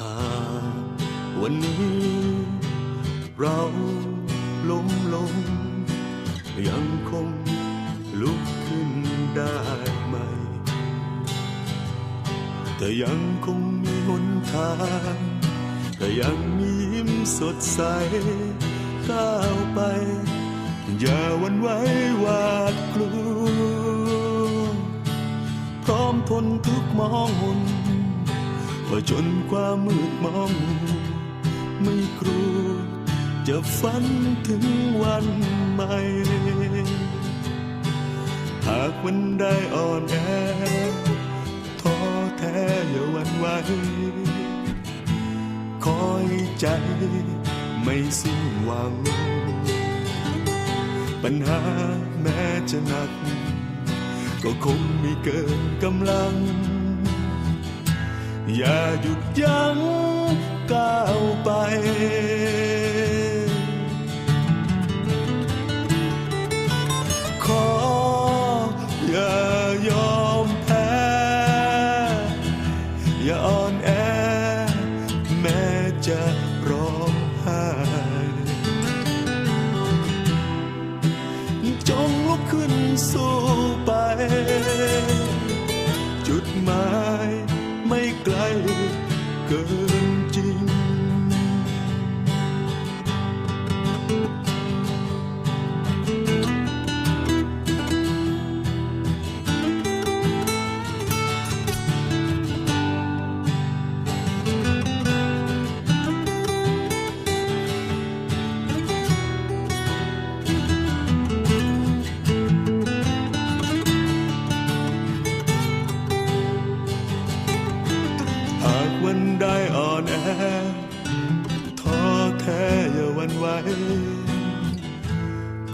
หากวันนี้ เราล้มลง ยังคงลุกขึ้นได้ไหม แต่ยังคงมีหนทางแต่ยังมียิ้มสดใส ก้าวไป อย่าหวันไหว้หวาดกลัว พร้อมทนทุกมองมน ผจญความมืดมองไม่กลัวจะฝันถึงวันใหม่ หากวันได้อ่อนแอท้อแท้อย่าหวันไหวคอยใจไม่สิ้นหวัง ปัญหาแม้จะหนัก ก็คงไม่เกินกำลัง อย่าหยุดยั้งก้าวไปขออย่ายอมแพ้ อย่าอ่อนแอ แม้จะร้องไห้จงลุกขึ้นสู้ เ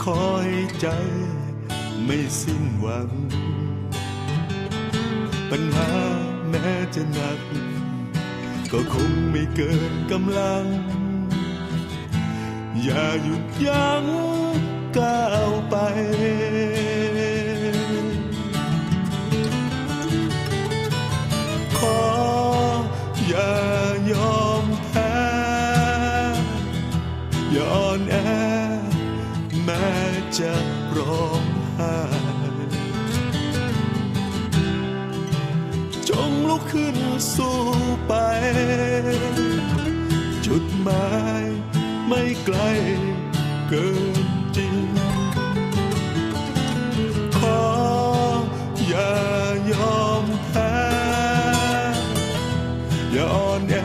คอยใจไม่สิ้นหวัง ปัญหาแม้จะหนัก ก็คงไม่เกินกำลัง อย่าหยุดยั้งก้าวไป จะร้องไห้จงลุกขึ้นสู้ไป จุดหมายไม่ไกลเกินจริง ขออย่ายอมแพ้อย่าอ่อนแอ